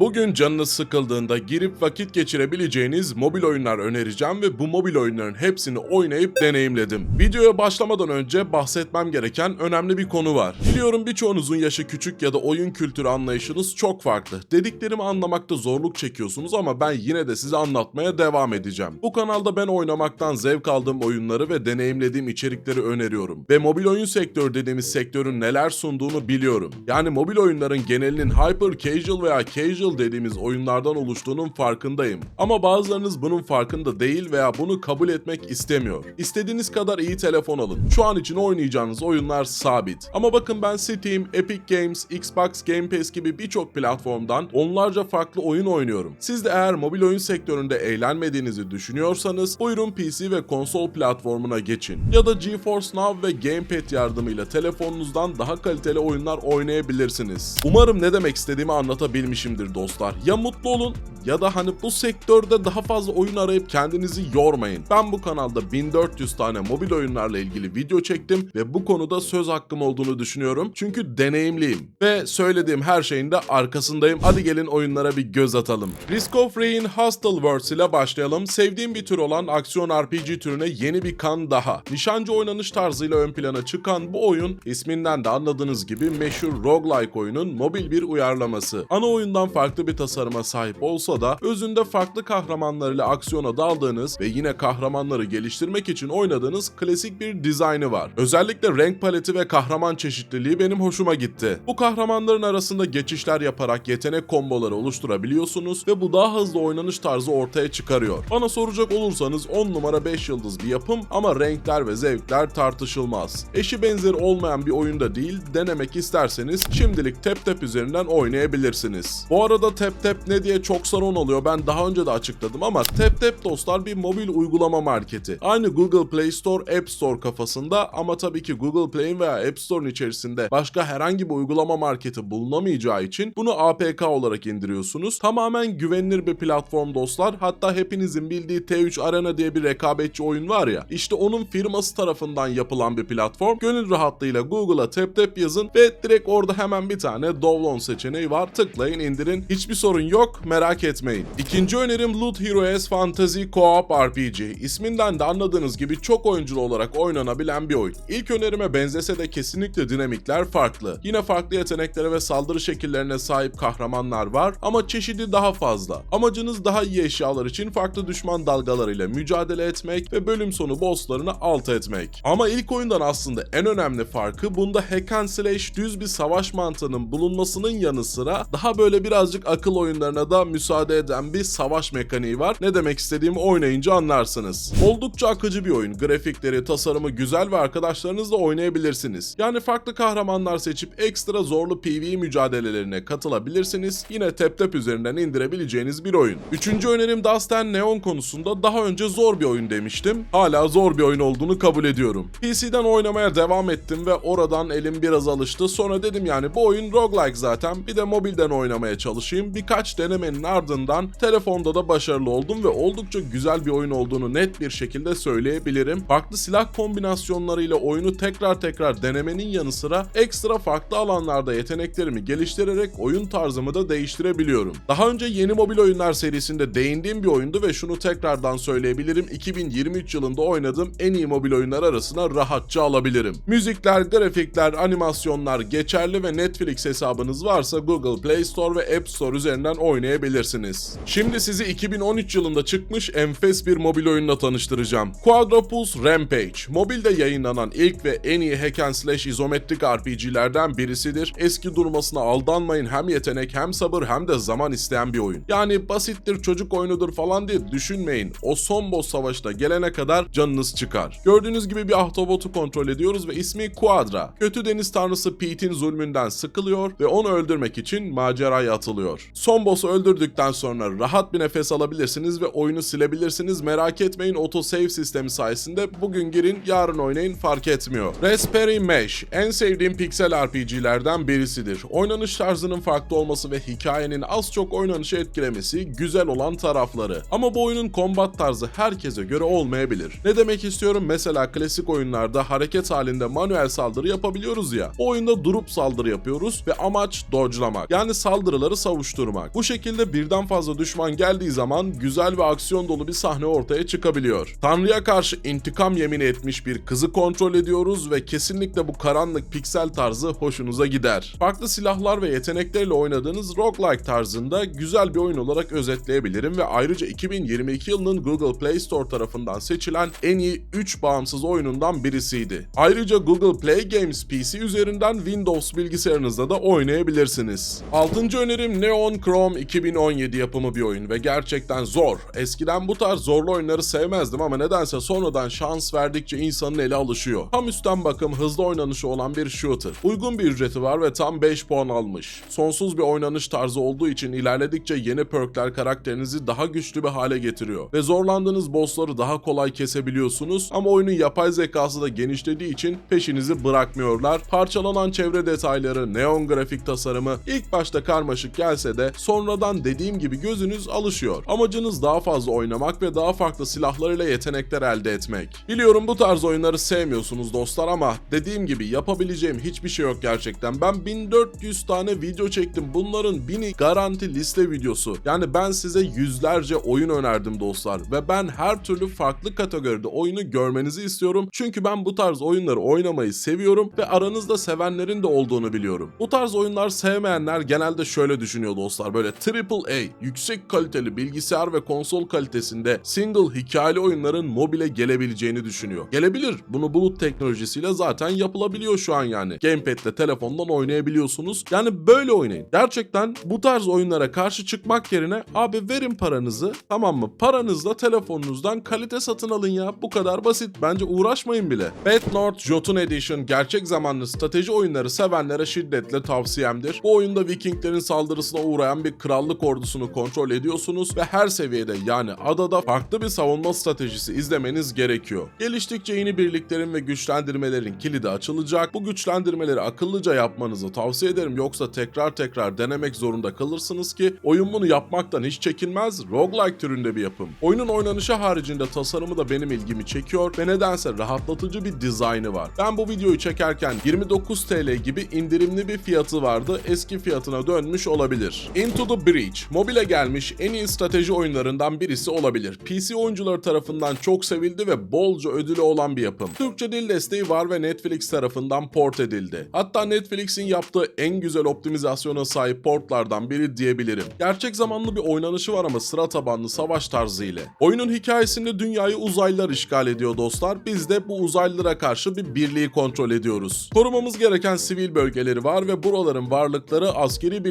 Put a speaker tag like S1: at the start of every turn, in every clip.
S1: Bugün canınız sıkıldığında girip vakit geçirebileceğiniz mobil oyunlar önereceğim ve bu mobil oyunların hepsini oynayıp deneyimledim. Videoya başlamadan önce bahsetmem gereken önemli bir konu var. Biliyorum birçoğunuzun yaşı küçük ya da oyun kültürü anlayışınız çok farklı. Dediklerimi anlamakta zorluk çekiyorsunuz ama ben yine de size anlatmaya devam edeceğim. Bu kanalda ben oynamaktan zevk aldığım oyunları ve deneyimlediğim içerikleri öneriyorum. Ve mobil oyun sektörü dediğimiz sektörün neler sunduğunu biliyorum. Yani mobil oyunların genelinin hyper casual veya casual dediğimiz oyunlardan oluştuğunun farkındayım. Ama bazılarınız bunun farkında değil veya bunu kabul etmek istemiyor. İstediğiniz kadar iyi telefon alın. Şu an için oynayacağınız oyunlar sabit. Ama bakın ben Steam, Epic Games, Xbox Game Pass gibi birçok platformdan onlarca farklı oyun oynuyorum. Siz de eğer mobil oyun sektöründe eğlenmediğinizi düşünüyorsanız buyurun PC ve konsol platformuna geçin. Ya da GeForce Now ve Gamepad yardımıyla telefonunuzdan daha kaliteli oyunlar oynayabilirsiniz. Umarım ne demek istediğimi anlatabilmişimdir dostlar. Ya mutlu olun ya da hani bu sektörde daha fazla oyun arayıp kendinizi yormayın. Ben bu kanalda 1400 tane mobil oyunlarla ilgili video çektim ve bu konuda söz hakkım olduğunu düşünüyorum. Çünkü deneyimliyim ve söylediğim her şeyin de arkasındayım. Hadi gelin oyunlara bir göz atalım. Risk of Rain Hostile Worlds ile başlayalım. Sevdiğim bir tür olan aksiyon RPG türüne yeni bir kan daha. Nişancı oynanış tarzıyla ön plana çıkan bu oyun isminden de anladığınız gibi meşhur roguelike oyunun mobil bir uyarlaması. Ana oyundan farklı bir tasarıma sahip olsa da özünde farklı kahramanlarıyla aksiyona daldığınız ve yine kahramanları geliştirmek için oynadığınız klasik bir dizaynı var. Özellikle renk paleti ve kahraman çeşitliliği benim hoşuma gitti. Bu kahramanların arasında geçişler yaparak yetenek komboları oluşturabiliyorsunuz ve bu daha hızlı oynanış tarzı ortaya çıkarıyor. Bana soracak olursanız 10 numara 5 yıldız bir yapım ama renkler ve zevkler tartışılmaz. Eşi benzeri olmayan bir oyunda değil, denemek isterseniz şimdilik Tap Tap üzerinden oynayabilirsiniz. Bu arada Tap Tap ne diye çok sorun oluyor ben daha önce de açıkladım ama Tap Tap dostlar bir mobil uygulama marketi. Aynı Google Play Store, App Store kafasında ama tabii ki Google Play'in veya App Store'un içerisinde başka herhangi bir uygulama marketi bulunamayacağı için bunu APK olarak indiriyorsunuz. Tamamen güvenilir bir platform dostlar. Hatta hepinizin bildiği T3 Arena diye bir rekabetçi oyun var ya. İşte onun firması tarafından yapılan bir platform. Gönül rahatlığıyla Google'a Tap Tap yazın ve direkt orada hemen bir tane download seçeneği var. Tıklayın indirin. Hiçbir sorun yok merak etmeyin. İkinci önerim Loot Hero S Fantasy Co-op RPG. İsminden de anladığınız gibi çok oyunculu olarak oynanabilen bir oyun. İlk önerime benzese de kesinlikle dinamikler farklı. Yine farklı yeteneklere ve saldırı şekillerine sahip kahramanlar var ama çeşidi daha fazla. Amacınız daha iyi eşyalar için farklı düşman dalgalarıyla mücadele etmek ve bölüm sonu bosslarını alt etmek. Ama ilk oyundan aslında en önemli farkı bunda hack and slash düz bir savaş mantığının bulunmasının yanı sıra daha böyle birazcık akıl oyunlarına da müsaade eden bir savaş mekaniği var. Ne demek istediğimi oynayınca anlarsınız. Oldukça akıcı bir oyun. Grafikleri, tasarımı güzel ve arkadaşlarınızla oynayabilirsiniz. Yani farklı kahramanlar seçip ekstra zorlu PvE mücadelelerine katılabilirsiniz. Yine Tap Tap üzerinden indirebileceğiniz bir oyun. Üçüncü önerim Dust and Neon konusunda daha önce zor bir oyun demiştim. Hala zor bir oyun olduğunu kabul ediyorum. PC'den oynamaya devam ettim ve oradan elim biraz alıştı. Sonra dedim yani bu oyun roguelike zaten bir de mobilden oynamaya çalışayım. Birkaç denemenin ardından telefonda da başarılı oldum ve oldukça güzel bir oyun olduğunu net bir şekilde söyleyebilirim. Farklı silah kombinasyonlarıyla oyunu tekrar tekrar denemenin yanı sıra ekstra farklı alanlarda yeteneklerimi geliştirerek oyun tarzımı da değiştirebiliyorum. Daha önce yeni mobil oyunlar serisinde değindiğim bir oyundu ve şunu tekrardan söyleyebilirim 2023 yılında oynadığım en iyi mobil oyunlar arasına rahatça alabilirim. Müzikler, grafikler, animasyonlar geçerli ve Netflix hesabınız varsa Google Play Store ve App Store üzerinden oynayabilirsiniz. Şimdi sizi 2013 yılında çıkmış enfes bir mobil oyunla tanıştıracağım. Quadropulse Rampage. Mobilde yayınlanan ilk ve en iyi hack and slash izometrik RPG'lerden birisidir. Eski durmasına aldanmayın hem yetenek hem sabır hem de zaman isteyen bir oyun. Yani basittir çocuk oyunudur falan diye düşünmeyin. O son boss savaşına gelene kadar canınız çıkar. Gördüğünüz gibi bir ahtapotu kontrol ediyoruz ve ismi Quadra. Kötü deniz tanrısı Pete'in zulmünden sıkılıyor ve onu öldürmek için maceraya atılıyor. Son boss'u öldürdükten sonra rahat bir nefes alabilirsiniz ve oyunu silebilirsiniz. Merak etmeyin autosave sistemi sayesinde bugün girin yarın oynayın fark etmiyor. Raspberry Mesh en sevdiğim piksel RPG'lerden birisidir. Oynanış tarzının farklı olması ve hikayenin az çok oynanışı etkilemesi güzel olan tarafları. Ama bu oyunun kombat tarzı herkese göre olmayabilir. Ne demek istiyorum? Mesela klasik oyunlarda hareket halinde manuel saldırı yapabiliyoruz ya. O oyunda durup saldırı yapıyoruz ve amaç dodge'lamak. Yani saldırıları savuşturmak. Bu şekilde birden fazla düşman geldiği zaman güzel ve aksiyon dolu bir sahne ortaya çıkabiliyor. Tanrı'ya karşı intikam yemini etmiş bir kızı kontrol ediyoruz ve kesinlikle bu karanlık piksel tarzı hoşunuza gider. Farklı silahlar ve yeteneklerle oynadığınız roguelike tarzında güzel bir oyun olarak özetleyebilirim ve ayrıca 2022 yılının Google Play Store tarafından seçilen en iyi 3 bağımsız oyunundan birisiydi. Ayrıca Google Play Games PC üzerinden Windows bilgisayarınızda da oynayabilirsiniz. 6. önerim Neon Chrome 2017 yapımı bir oyun ve gerçekten zor. Eskiden bu tarz zorlu oyunları sevmezdim ama nedense sonradan şans verdikçe insanın eli alışıyor. Tam üstten bakım hızlı oynanışı olan bir shooter. Uygun bir ücreti var ve tam 5 puan almış. Sonsuz bir oynanış tarzı olduğu için ilerledikçe yeni perkler karakterinizi daha güçlü bir hale getiriyor. Ve zorlandığınız bossları daha kolay kesebiliyorsunuz ama oyunun yapay zekası da genişlediği için peşinizi bırakmıyorlar. Parçalanan çevre detayları, neon grafik tasarımı ilk başta karmaşık gelse de sonradan dediğim gibi gözünüz alışıyor. Amacınız daha fazla oynamak ve daha farklı silahlarıyla yetenekler elde etmek. Biliyorum bu tarz oyunları sevmiyorsunuz dostlar ama dediğim gibi yapabileceğim hiçbir şey yok gerçekten. Ben 1400 tane video çektim. Bunların bini garanti liste videosu. Yani ben size yüzlerce oyun önerdim dostlar ve ben her türlü farklı kategoride oyunu görmenizi istiyorum. Çünkü ben bu tarz oyunları oynamayı seviyorum ve aranızda sevenlerin de olduğunu biliyorum. Bu tarz oyunlar sevmeyenler genelde şöyle düşünüyor dostlar. Böyle AAA, yüksek kaliteli bilgisayar ve konsol kalitesinde single hikayeli oyunların mobile gelebileceğini düşünüyor. Gelebilir. Bunu bulut teknolojisiyle zaten yapılabiliyor şu an yani. Gamepad'le telefondan oynayabiliyorsunuz. Yani böyle oynayın. Gerçekten bu tarz oyunlara karşı çıkmak yerine abi verin paranızı tamam mı? Paranızla telefonunuzdan kalite satın alın ya. Bu kadar basit. Bence uğraşmayın bile. North Jotun Edition gerçek zamanlı strateji oyunları sevenlere şiddetle tavsiyemdir. Bu oyunda Vikinglerin saldırısına uğrayan bir krallık ordusunu kontrol ediyorsunuz ve her seviyede yani adada farklı bir savunma stratejisi izlemeniz gerekiyor. Geliştikçe yeni birliklerin ve güçlendirmelerin kilidi açılacak. Bu güçlendirmeleri akıllıca yapmanızı tavsiye ederim yoksa tekrar tekrar denemek zorunda kalırsınız ki oyun bunu yapmaktan hiç çekinmez. Roguelike türünde bir yapım. Oyunun oynanışı haricinde tasarımı da benim ilgimi çekiyor ve nedense rahatlatıcı bir dizaynı var. Ben bu videoyu çekerken 29 TL gibi indirimli bir fiyatı vardı. Eski fiyatına dönmüş olabilir. Into the Breach, mobile gelmiş en iyi strateji oyunlarından birisi olabilir. PC oyuncuları tarafından çok sevildi ve bolca ödülü olan bir yapım. Türkçe dil desteği var ve Netflix tarafından port edildi. Hatta Netflix'in yaptığı en güzel optimizasyona sahip portlardan biri diyebilirim. Gerçek zamanlı bir oynanışı var ama sıra tabanlı savaş tarzı ile. Oyunun hikayesinde dünyayı uzaylılar işgal ediyor dostlar. Biz de bu uzaylılara karşı bir birliği kontrol ediyoruz. Korumamız gereken sivil bölgeleri var ve buraların varlıkları askeri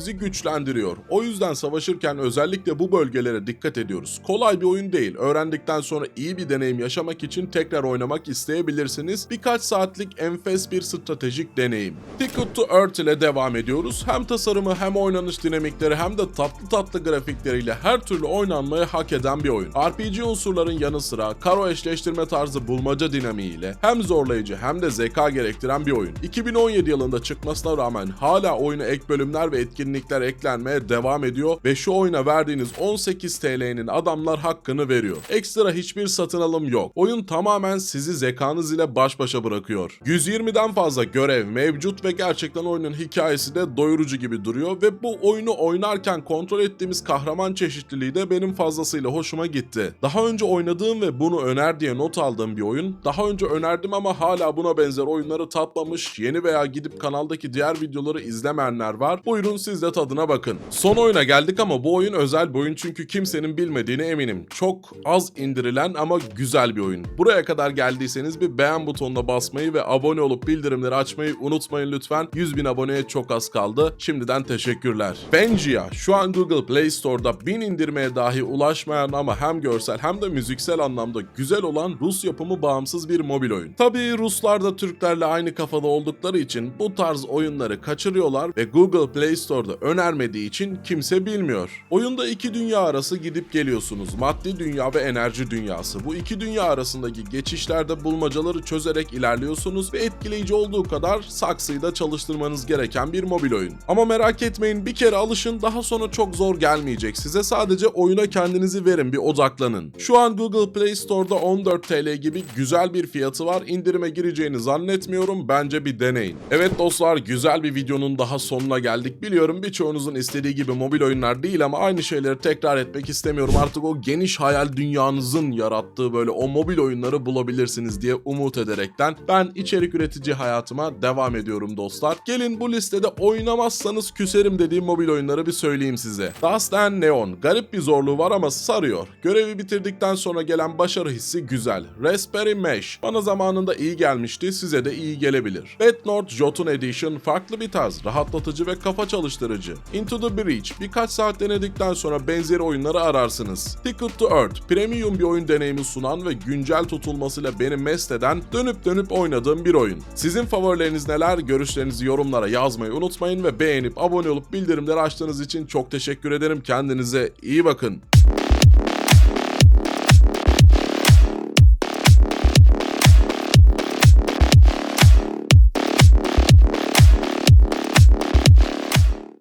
S1: birliklerimizi güçlendiriyor. O yüzden savaşırken özellikle bu bölgelere dikkat ediyoruz. Kolay bir oyun değil. Öğrendikten sonra iyi bir deneyim yaşamak için tekrar oynamak isteyebilirsiniz. Birkaç saatlik enfes bir stratejik deneyim. Ticket to Earth ile devam ediyoruz. Hem tasarımı hem oynanış dinamikleri hem de tatlı tatlı grafikleriyle her türlü oynanmayı hak eden bir oyun. RPG unsurların yanı sıra karo eşleştirme tarzı bulmaca dinamiğiyle hem zorlayıcı hem de zeka gerektiren bir oyun. 2017 yılında çıkmasına rağmen hala oyuna ek bölümler ve etkinlikler eklenmeye devam ediyor ve şu oyuna verdiğiniz 18 TL'nin adamlar hakkını veriyor. Ekstra hiçbir satın alım yok. Oyun tamamen sizi zekanız ile baş başa bırakıyor. 120'den fazla görev mevcut ve gerçekten oyunun hikayesi de doyurucu gibi duruyor ve bu oyunu oynarken kontrol ettiğimiz kahraman çeşitliliği de benim fazlasıyla hoşuma gitti. Daha önce oynadığım ve bunu öner diye not aldığım bir oyun. Daha önce önerdim ama hala buna benzer oyunları tatmamış, yeni veya gidip kanaldaki diğer videoları izlemeyenler var. Buyurun siz de tadına bakın. Son oyuna geldik ama bu oyun özel bir oyun çünkü kimsenin bilmediğine eminim. Çok az indirilen ama güzel bir oyun. Buraya kadar geldiyseniz bir beğen butonuna basmayı ve abone olup bildirimleri açmayı unutmayın lütfen. 100 bin aboneye çok az kaldı. Şimdiden teşekkürler. Benjia şu an Google Play Store'da 1000 indirmeye dahi ulaşmayan ama hem görsel hem de müziksel anlamda güzel olan Rus yapımı bağımsız bir mobil oyun. Tabii Ruslar da Türklerle aynı kafada oldukları için bu tarz oyunları kaçırıyorlar ve Google Play Store'da önermediği için kimse bilmiyor. Oyunda iki dünya arası gidip geliyorsunuz. Maddi dünya ve enerji dünyası. Bu iki dünya arasındaki geçişlerde bulmacaları çözerek ilerliyorsunuz ve etkileyici olduğu kadar saksıyı da çalıştırmanız gereken bir mobil oyun. Ama merak etmeyin bir kere alışın daha sonra çok zor gelmeyecek size. Sadece oyuna kendinizi verin bir odaklanın. Şu an Google Play Store'da 14 TL gibi güzel bir fiyatı var. İndirime gireceğini zannetmiyorum. Bence bir deneyin. Evet dostlar güzel bir videonun daha sonuna geldik. Biliyorum biliyorum birçoğunuzun istediği gibi mobil oyunlar değil ama aynı şeyleri tekrar etmek istemiyorum. Artık o geniş hayal dünyanızın yarattığı böyle o mobil oyunları bulabilirsiniz diye umut ederekten ben içerik üretici hayatıma devam ediyorum dostlar. Gelin bu listede oynamazsanız küserim dediğim mobil oyunları bir söyleyeyim size. Dust and Neon. Garip bir zorluğu var ama sarıyor. Görevi bitirdikten sonra gelen başarı hissi güzel. Raspberry Mesh. Bana zamanında iyi gelmişti, size de iyi gelebilir. Bednorth Jotun Edition farklı bir tarz, rahatlatıcı ve kafa çalıştırıcı. Into the Breach. Birkaç saat denedikten sonra benzeri oyunları ararsınız. Ticket to Earth. Premium bir oyun deneyimi sunan ve güncel tutulmasıyla beni mest eden, dönüp dönüp oynadığım bir oyun. Sizin favorileriniz neler? Görüşlerinizi yorumlara yazmayı unutmayın ve beğenip abone olup bildirimleri açtığınız için çok teşekkür ederim. Kendinize iyi bakın.